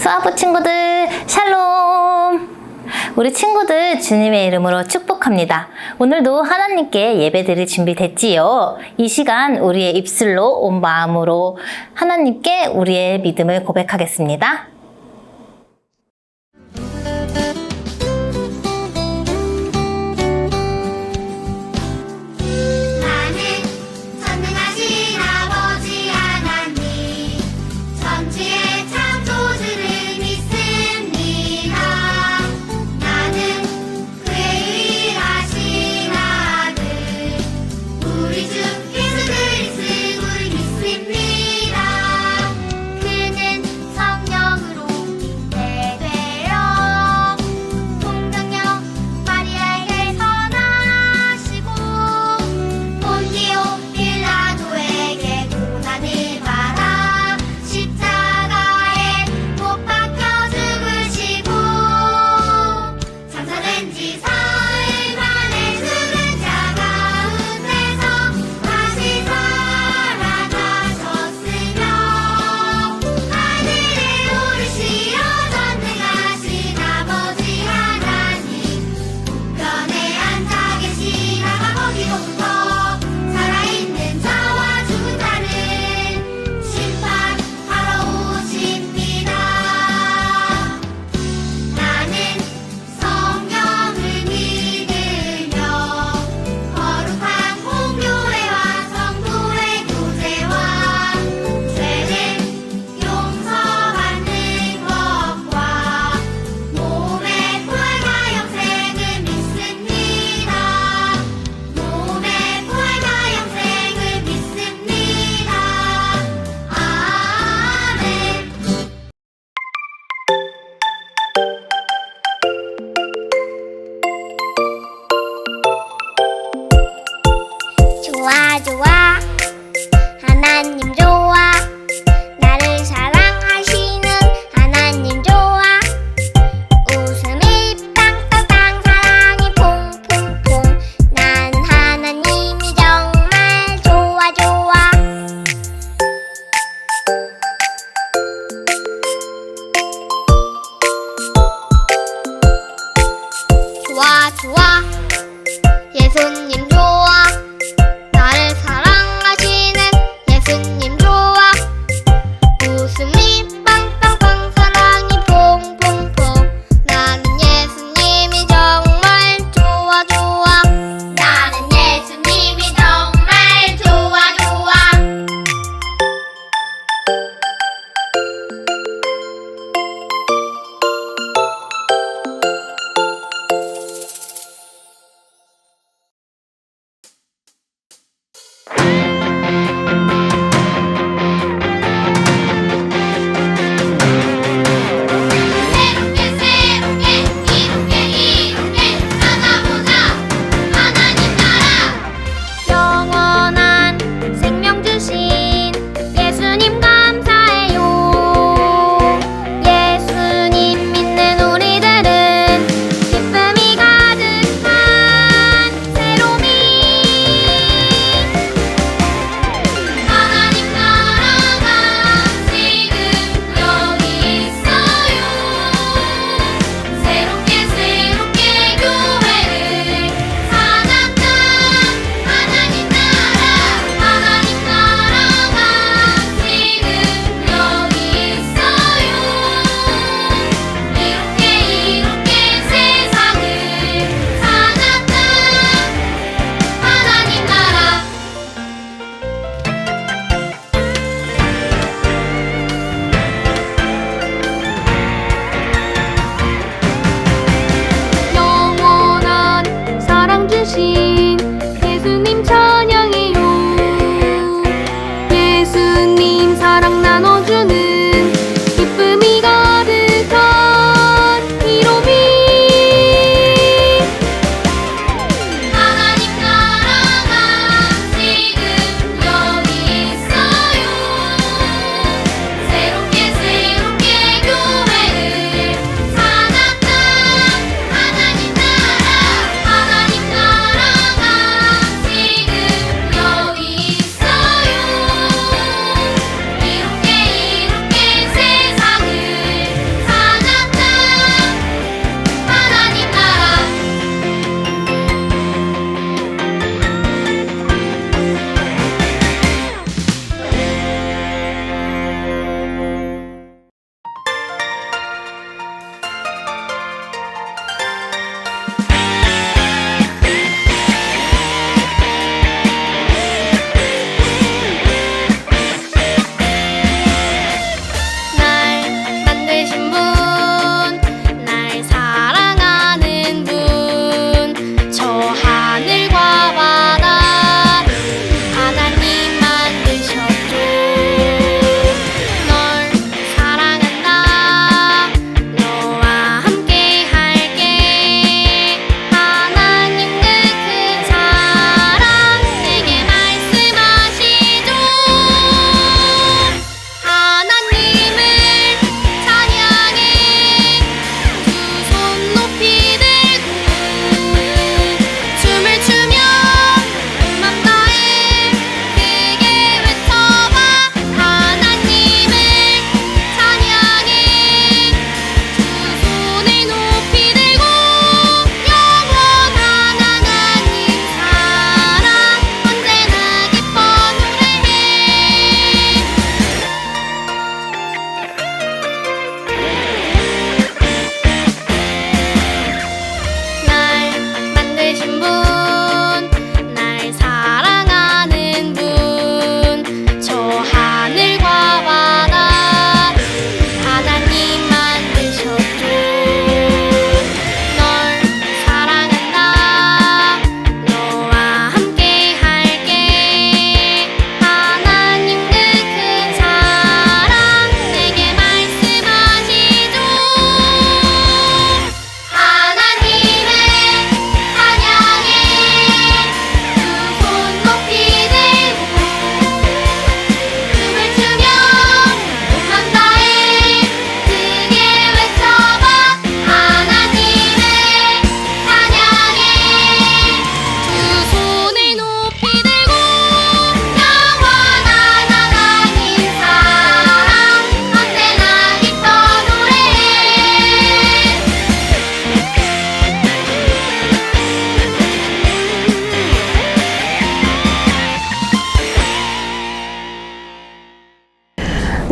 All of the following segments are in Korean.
수아부 친구들 샬롬! 우리 친구들 주님의 이름으로 축복합니다. 오늘도 하나님께 예배드릴 준비됐지요. 이 시간 우리의 입술로 온 마음으로 하나님께 우리의 믿음을 고백하겠습니다.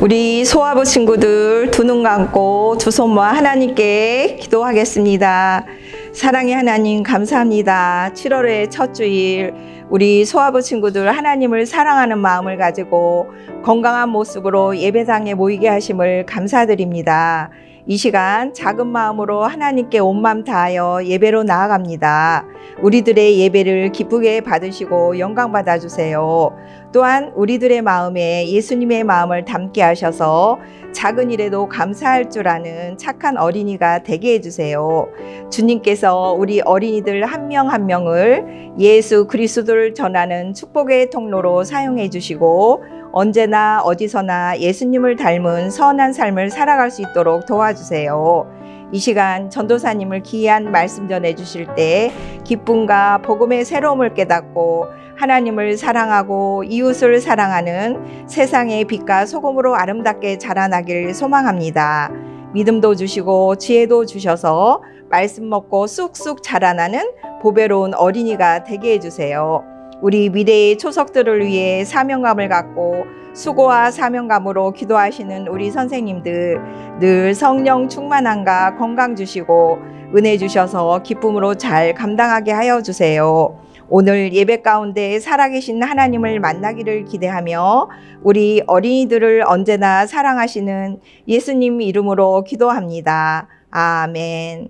우리 소아부 친구들 두 눈 감고 두 손 모아 하나님께 기도하겠습니다. 사랑의 하나님 감사합니다. 7월의 첫 주일 우리 소아부 친구들 하나님을 사랑하는 마음을 가지고 건강한 모습으로 예배당에 모이게 하심을 감사드립니다. 이 시간 작은 마음으로 하나님께 온 마음 다하여 예배로 나아갑니다. 우리들의 예배를 기쁘게 받으시고 영광 받아 주세요. 또한 우리들의 마음에 예수님의 마음을 담게 하셔서 작은 일에도 감사할 줄 아는 착한 어린이가 되게 해주세요. 주님께서 우리 어린이들 한 명한 명을 예수 그리스도를 전하는 축복의 통로로 사용해 주시고 언제나 어디서나 예수님을 닮은 선한 삶을 살아갈 수 있도록 도와주세요. 이 시간 전도사님을 귀한 말씀 전해 주실 때 기쁨과 복음의 새로움을 깨닫고 하나님을 사랑하고 이웃을 사랑하는 세상의 빛과 소금으로 아름답게 자라나길 소망합니다. 믿음도 주시고 지혜도 주셔서 말씀 먹고 쑥쑥 자라나는 보배로운 어린이가 되게 해주세요. 우리 미래의 초석들을 위해 사명감을 갖고 수고와 사명감으로 기도하시는 우리 선생님들 늘 성령 충만함과 건강 주시고 은혜 주셔서 기쁨으로 잘 감당하게 하여 주세요. 오늘 예배 가운데 살아계신 하나님을 만나기를 기대하며 우리 어린이들을 언제나 사랑하시는 예수님 이름으로 기도합니다. 아멘.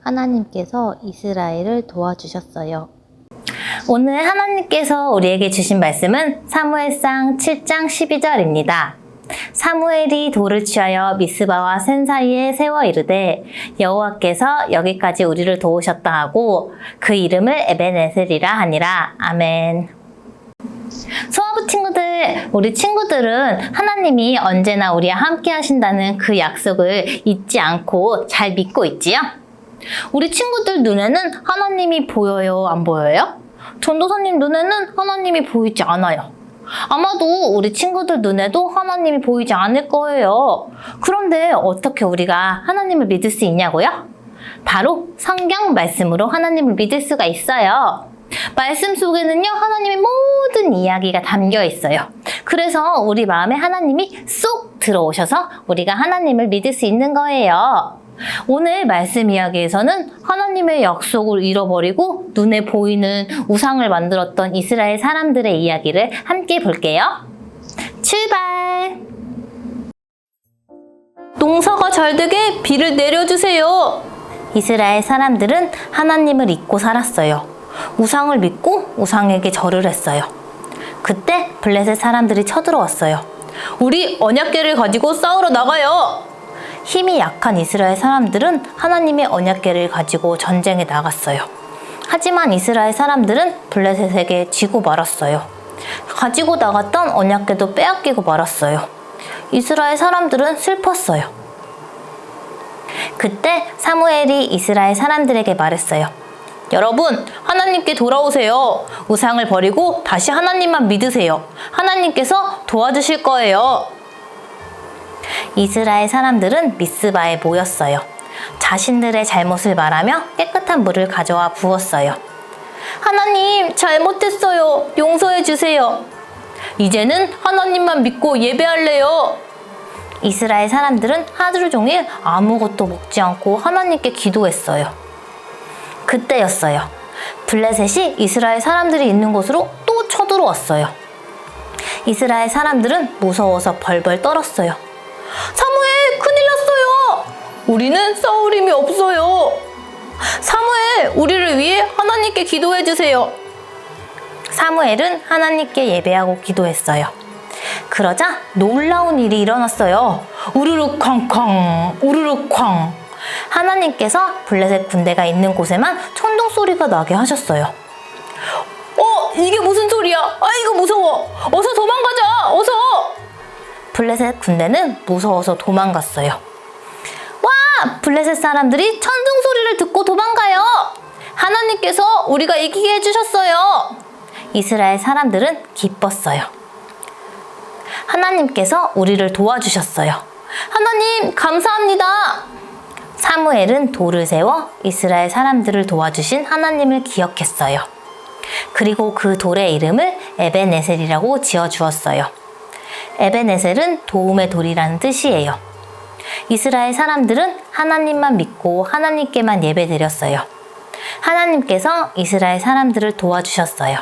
하나님께서 이스라엘을 도와주셨어요. 오늘 하나님께서 우리에게 주신 말씀은 사무엘상 7장 12절입니다. 사무엘이 돌을 취하여 미스바와 센 사이에 세워 이르되 여호와께서 여기까지 우리를 도우셨다 하고 그 이름을 에베네셀이라 하니라. 아멘. 소아부 친구들, 우리 친구들은 하나님이 언제나 우리와 함께 하신다는 그 약속을 잊지 않고 잘 믿고 있지요? 우리 친구들 눈에는 하나님이 보여요? 안 보여요? 전도사님 눈에는 하나님이 보이지 않아요. 아마도 우리 친구들 눈에도 하나님이 보이지 않을 거예요. 그런데 어떻게 우리가 하나님을 믿을 수 있냐고요? 바로 성경 말씀으로 하나님을 믿을 수가 있어요. 말씀 속에는요, 하나님의 모든 이야기가 담겨 있어요. 그래서 우리 마음에 하나님이 쏙 들어오셔서 우리가 하나님을 믿을 수 있는 거예요. 오늘 말씀 이야기에서는 하나님의 약속을 잃어버리고 눈에 보이는 우상을 만들었던 이스라엘 사람들의 이야기를 함께 볼게요. 출발! 농사가 잘 되게 비를 내려주세요. 이스라엘 사람들은 하나님을 잊고 살았어요. 우상을 믿고 우상에게 절을 했어요. 그때 블레셋 사람들이 쳐들어왔어요. 우리 언약궤를 가지고 싸우러 나가요. 힘이 약한 이스라엘 사람들은 하나님의 언약궤를 가지고 전쟁에 나갔어요. 하지만 이스라엘 사람들은 블레셋에게 지고 말았어요. 가지고 나갔던 언약궤도 빼앗기고 말았어요. 이스라엘 사람들은 슬펐어요. 그때 사무엘이 이스라엘 사람들에게 말했어요. 여러분, 하나님께 돌아오세요. 우상을 버리고 다시 하나님만 믿으세요. 하나님께서 도와주실 거예요. 이스라엘 사람들은 미스바에 모였어요. 자신들의 잘못을 말하며 깨끗한 물을 가져와 부었어요. 하나님, 잘못했어요. 용서해 주세요. 이제는 하나님만 믿고 예배할래요. 이스라엘 사람들은 하루 종일 아무것도 먹지 않고 하나님께 기도했어요. 그때였어요. 블레셋이 이스라엘 사람들이 있는 곳으로 또 쳐들어왔어요. 이스라엘 사람들은 무서워서 벌벌 떨었어요. 사무엘, 큰일 났어요! 우리는 싸울 힘이 없어요. 사무엘, 우리를 위해 하나님께 기도해 주세요. 사무엘은 하나님께 예배하고 기도했어요. 그러자 놀라운 일이 일어났어요. 우르르 쾅쾅, 우르르 쾅. 하나님께서 블레셋 군대가 있는 곳에만 천둥 소리가 나게 하셨어요. 어, 이게 무슨 소리야? 아, 이거 무서워. 어서 도망가자. 어서. 블레셋 군대는 무서워서 도망갔어요. 와! 블레셋 사람들이 천둥 소리를 듣고 도망가요. 하나님께서 우리가 이기게 해주셨어요. 이스라엘 사람들은 기뻤어요. 하나님께서 우리를 도와주셨어요. 하나님, 감사합니다. 사무엘은 돌을 세워 이스라엘 사람들을 도와주신 하나님을 기억했어요. 그리고 그 돌의 이름을 에베네셀이라고 지어 주었어요. 에베네셀은 도움의 돌이라는 뜻이에요. 이스라엘 사람들은 하나님만 믿고 하나님께만 예배드렸어요. 하나님께서 이스라엘 사람들을 도와주셨어요.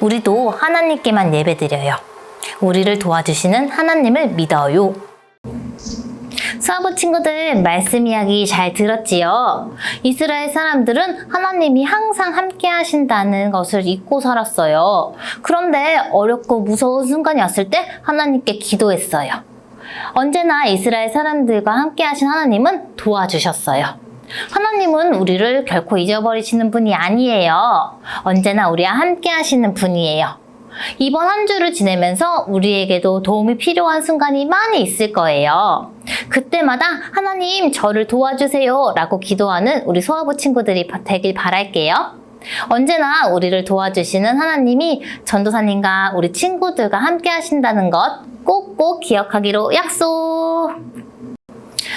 우리도 하나님께만 예배드려요. 우리를 도와주시는 하나님을 믿어요. 수아부 친구들 말씀 이야기 잘 들었지요? 이스라엘 사람들은 하나님이 항상 함께 하신다는 것을 잊고 살았어요. 그런데 어렵고 무서운 순간이 왔을 때 하나님께 기도했어요. 언제나 이스라엘 사람들과 함께 하신 하나님은 도와주셨어요. 하나님은 우리를 결코 잊어버리시는 분이 아니에요. 언제나 우리와 함께 하시는 분이에요. 이번 한 주를 지내면서 우리에게도 도움이 필요한 순간이 많이 있을 거예요. 그때마다 하나님 저를 도와주세요 라고 기도하는 우리 소아부 친구들이 되길 바랄게요. 언제나 우리를 도와주시는 하나님이 전도사님과 우리 친구들과 함께 하신다는 것 꼭꼭 기억하기로 약속!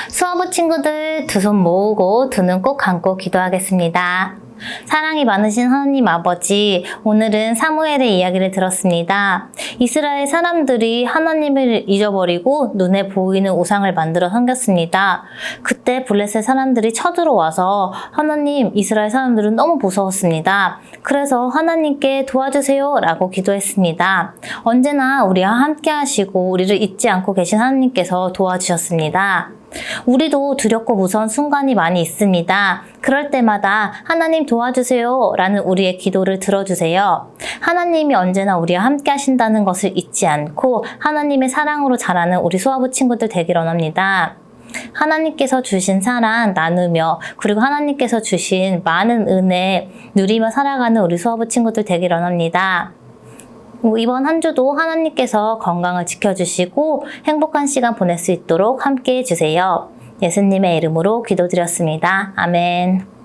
수아부 친구들 두 손 모으고 두 눈 꼭 감고 기도하겠습니다. 사랑이 많으신 하나님 아버지, 오늘은 사무엘의 이야기를 들었습니다. 이스라엘 사람들이 하나님을 잊어버리고 눈에 보이는 우상을 만들어 섬겼습니다. 그때 블레셋 사람들이 쳐들어와서 하나님, 이스라엘 사람들은 너무 무서웠습니다. 그래서 하나님께 도와주세요 라고 기도했습니다. 언제나 우리와 함께 하시고 우리를 잊지 않고 계신 하나님께서 도와주셨습니다. 우리도 두렵고 무서운 순간이 많이 있습니다. 그럴 때마다 하나님 도와주세요 라는 우리의 기도를 들어주세요. 하나님이 언제나 우리와 함께 하신다는 것을 잊지 않고 하나님의 사랑으로 자라는 우리 수아부 친구들 되길 원합니다. 하나님께서 주신 사랑 나누며 그리고 하나님께서 주신 많은 은혜 누리며 살아가는 우리 수아부 친구들 되길 원합니다. 뭐 이번 한 주도 하나님께서 건강을 지켜주시고 행복한 시간 보낼 수 있도록 함께 해주세요. 예수님의 이름으로 기도드렸습니다. 아멘.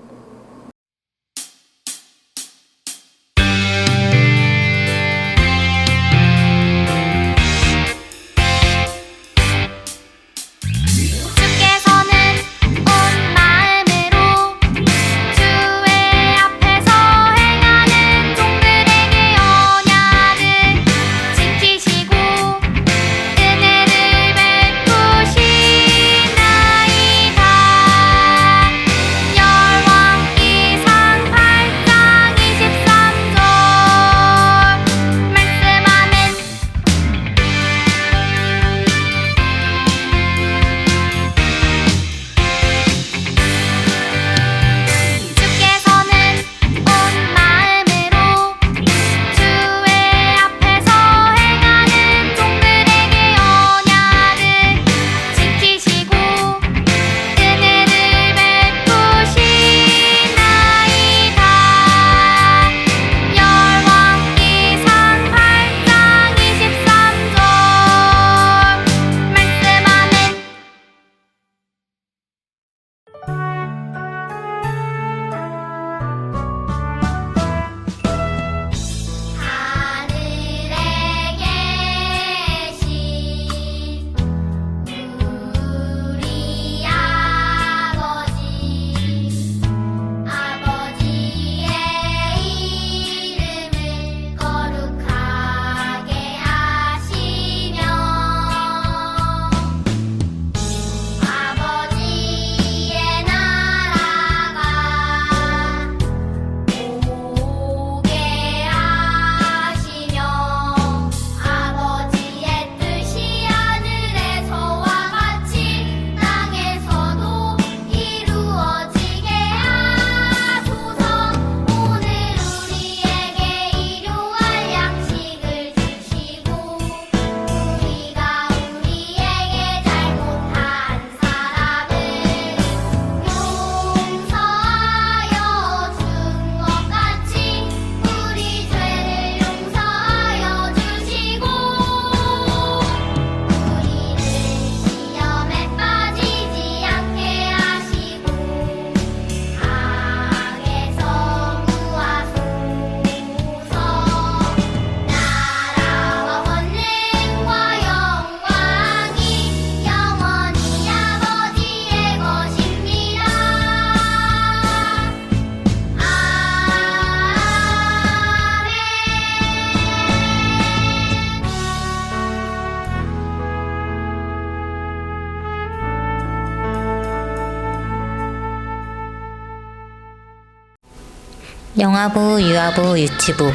영아부, 유아부, 유치부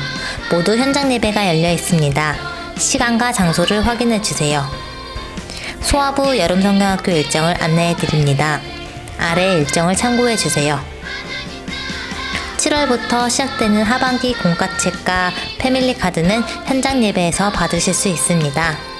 모두 현장 예배가 열려 있습니다. 시간과 장소를 확인해 주세요. 소아부 여름 성경학교 일정을 안내해 드립니다. 아래 일정을 참고해 주세요. 7월부터 시작되는 하반기 공과책과 패밀리 카드는 현장 예배에서 받으실 수 있습니다.